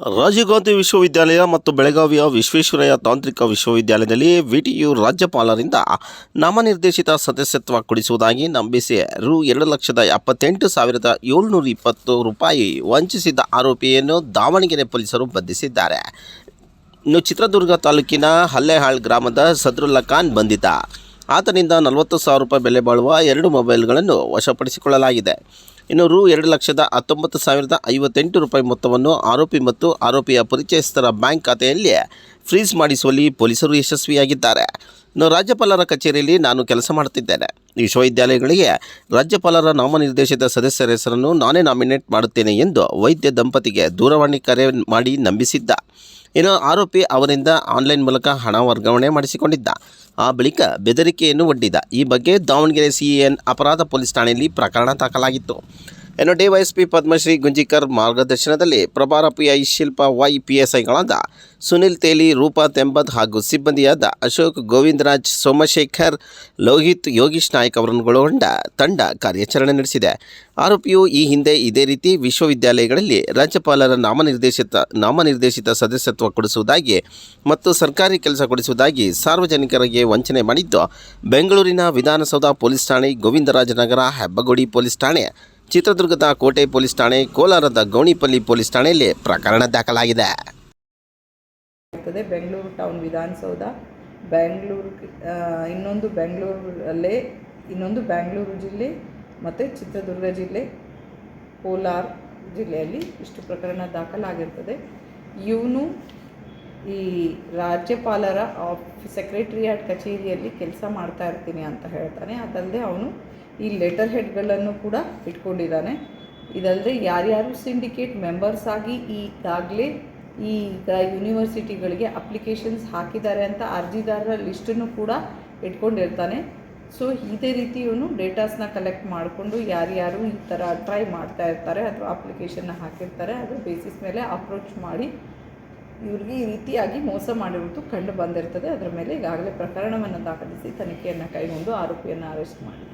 ರಾಜೀವ್ ಗಾಂಧಿ ವಿಶ್ವವಿದ್ಯಾಲಯ ಮತ್ತು ಬೆಳಗಾವಿಯ ವಿಶ್ವೇಶ್ವರಯ್ಯ ತಾಂತ್ರಿಕ ವಿಶ್ವವಿದ್ಯಾಲಯದಲ್ಲಿ ವಿಟಿಯು ರಾಜ್ಯಪಾಲರಿಂದ ನಾಮನಿರ್ದೇಶಿತ ಸದಸ್ಯತ್ವ ಕೊಡಿಸುವುದಾಗಿ ನಂಬಿಸಿ ರು ಎರಡು ಲಕ್ಷದ ಎಪ್ಪತ್ತೆಂಟು ಸಾವಿರದ ಏಳ್ನೂರ ಇಪ್ಪತ್ತು ರೂಪಾಯಿ ವಂಚಿಸಿದ್ದ ಆರೋಪಿಯನ್ನು ದಾವಣಗೆರೆ ಪೊಲೀಸರು ಬಂಧಿಸಿದ್ದಾರೆ. ಇನ್ನು ಚಿತ್ರದುರ್ಗ ತಾಲೂಕಿನ ಹಲ್ಲೆಹಾಳ್ ಗ್ರಾಮದ ಸದ್ರುಲ್ಲಾ ಖಾನ್ ಬಂಧಿತ. ಆತನಿಂದ ನಲವತ್ತು ಸಾವಿರ ರೂಪಾಯಿ ಬೆಲೆ ಬಾಳುವ ಎರಡು ಮೊಬೈಲ್ಗಳನ್ನು ವಶಪಡಿಸಿಕೊಳ್ಳಲಾಗಿದೆ. ಇನ್ನು ರು ಎರಡು ಲಕ್ಷದ ಹತ್ತೊಂಬತ್ತು ಸಾವಿರದ ಐವತ್ತೆಂಟು ರೂಪಾಯಿ ಮೊತ್ತವನ್ನು ಆರೋಪಿ ಮತ್ತು ಆರೋಪಿಯ ಪರಿಚಯಸ್ಥರ ಬ್ಯಾಂಕ್ ಖಾತೆಯಲ್ಲಿ ಫ್ರೀಸ್ ಮಾಡಿಸುವಲ್ಲಿ ಪೊಲೀಸರು ಯಶಸ್ವಿಯಾಗಿದ್ದಾರೆ. ರಾಜ್ಯಪಾಲರ ಕಚೇರಿಯಲ್ಲಿ ನಾನು ಕೆಲಸ ಮಾಡುತ್ತಿದ್ದೇನೆ. ವಿಶ್ವವಿದ್ಯಾಲಯಗಳಿಗೆ ರಾಜ್ಯಪಾಲರ ನಾಮನಿರ್ದೇಶಿತ ಸದಸ್ಯರ ಹೆಸರನ್ನು ನಾನೇ ನಾಮಿನೇಟ್ ಮಾಡುತ್ತೇನೆ ಎಂದು ವೈದ್ಯ ದಂಪತಿಗೆ ದೂರವಾಣಿ ಕರೆ ಮಾಡಿ ನಂಬಿಸಿದ್ದ. ಇನ್ನು ಆರೋಪಿ ಅವರಿಂದ ಆನ್ಲೈನ್ ಮೂಲಕ ಹಣ ವರ್ಗಾವಣೆ ಮಾಡಿಸಿಕೊಂಡಿದ್ದ. ಆ ಬಳಿಕ ಬೆದರಿಕೆಯನ್ನು ಒಡ್ಡಿದ. ಈ ಬಗ್ಗೆ ದಾವಣಗೆರೆ ಸಿಎನ್ ಅಪರಾಧ ಪೊಲೀಸ್ ಠಾಣೆಯಲ್ಲಿ ಪ್ರಕರಣ ದಾಖಲಾಗಿತ್ತು. ಇನ್ನು ಡಿವೈಎಸ್ಪಿ ಪದ್ಮಶ್ರೀ ಗುಂಜಿಕರ್ ಮಾರ್ಗದರ್ಶನದಲ್ಲಿ ಪ್ರಭಾರ ಪಿಐ ಶಿಲ್ಪ ವೈ ಪಿಎಸ್ಐಗಳಾದ ಸುನಿಲ್ ತೇಲಿ, ರೂಪಾ ತೆಂಬದ್ ಹಾಗೂ ಸಿಬ್ಬಂದಿಯಾದ ಅಶೋಕ್ ಗೋವಿಂದರಾಜ್ ಸೋಮಶೇಖರ್, ಲೋಹಿತ್ ಯೋಗೀಶ್ ನಾಯ್ಕ್ ಅವರನ್ನೊಳಗೊಂಡ ತಂಡ ಕಾರ್ಯಾಚರಣೆ ನಡೆಸಿದೆ. ಆರೋಪಿಯು ಈ ಹಿಂದೆ ಇದೇ ರೀತಿ ವಿಶ್ವವಿದ್ಯಾಲಯಗಳಲ್ಲಿ ರಾಜ್ಯಪಾಲರ ನಾಮನಿರ್ದೇಶಿತ ನಾಮನಿರ್ದೇಶಿತ ಸದಸ್ಯತ್ವ ಕೊಡಿಸುವುದಾಗಿ ಮತ್ತು ಸರ್ಕಾರಿ ಕೆಲಸ ಕೊಡಿಸುವುದಾಗಿ ಸಾರ್ವಜನಿಕರಿಗೆ ವಂಚನೆ ಮಾಡಿದ್ದು, ಬೆಂಗಳೂರಿನ ವಿಧಾನಸೌಧ ಪೊಲೀಸ್ ಠಾಣೆ, ಗೋವಿಂದರಾಜನಗರ, ಹೆಬ್ಬಗೋಡಿ ಪೊಲೀಸ್ ಠಾಣೆ ಚಿತ್ರದುರ್ಗದ ಕೋಟೆ ಪೊಲೀಸ್ ಠಾಣೆ ಕೋಲಾರದ ಗೌಣಿಪಲ್ಲಿ ಪೊಲೀಸ್ ಠಾಣೆಯಲ್ಲಿ ಪ್ರಕರಣ ದಾಖಲಾಗಿದೆ. ಬೆಂಗಳೂರು ಟೌನ್ ವಿಧಾನಸೌಧ. ಬೆಂಗಳೂರು ಆ, ಇನ್ನೊಂದು ಬೆಂಗಳೂರಲ್ಲೇ ಇನ್ನೊಂದು ಬೆಂಗಳೂರು ಜಿಲ್ಲೆ ಮತ್ತು ಚಿತ್ರದುರ್ಗ ಜಿಲ್ಲೆ ಕೋಲಾರ ಜಿಲ್ಲೆಯಲ್ಲಿ ಇಷ್ಟು ಪ್ರಕರಣ ದಾಖಲಾಗಿರ್ತದೆ. ಇವನು ಈ ರಾಜ್ಯಪಾಲರ ಆಫ್ ಸೆಕ್ರೆಟ್ರಿಯೇಟ್ ಕಚೇರಿಯಲ್ಲಿ ಕೆಲಸ ಮಾಡ್ತಾ ಇರ್ತೀನಿ ಅಂತ ಹೇಳ್ತಾನೆ. ಅದಲ್ಲದೆ ಅವನು ಈ ಲೆಟರ್ ಹೆಡ್ಗಳನ್ನು ಕೂಡ ಇಟ್ಕೊಂಡಿದ್ದಾನೆ. ಇದಲ್ಲದೆ ಯಾರ್ಯಾರು ಸಿಂಡಿಕೇಟ್ ಮೆಂಬರ್ಸ್ ಆಗಿ ಈಗಾಗಲೇ ಈ ಯೂನಿವರ್ಸಿಟಿಗಳಿಗೆ ಅಪ್ಲಿಕೇಶನ್ಸ್ ಹಾಕಿದ್ದಾರೆ ಅಂತ ಅರ್ಜಿದಾರರ ಲಿಸ್ಟನ್ನು ಕೂಡ ಇಟ್ಕೊಂಡಿರ್ತಾನೆ. ಸೊ, ಇದೇ ರೀತಿ ಇವನು ಡೇಟಾಸ್ನ ಕಲೆಕ್ಟ್ ಮಾಡಿಕೊಂಡು ಯಾರ್ಯಾರು ಈ ಥರ ಟ್ರೈ ಮಾಡ್ತಾ ಇರ್ತಾರೆ ಅಥವಾ ಅಪ್ಲಿಕೇಶನ್ನ ಹಾಕಿರ್ತಾರೆ, ಅದರ ಬೇಸಿಸ್ ಮೇಲೆ ಅಪ್ರೋಚ್ ಮಾಡಿ ಇವ್ರಿಗೆ ಈ ರೀತಿಯಾಗಿ ಮೋಸ ಮಾಡಿರುವುದು ಕಂಡು ಬಂದಿರ್ತದೆ. ಅದರ ಮೇಲೆ ಈಗಾಗಲೇ ಪ್ರಕರಣವನ್ನು ದಾಖಲಿಸಿ ತನಿಖೆಯನ್ನು ಕೈಗೊಂಡು ಆರೋಪಿಯನ್ನು ಅರೆಸ್ಟ್ ಮಾಡಿ.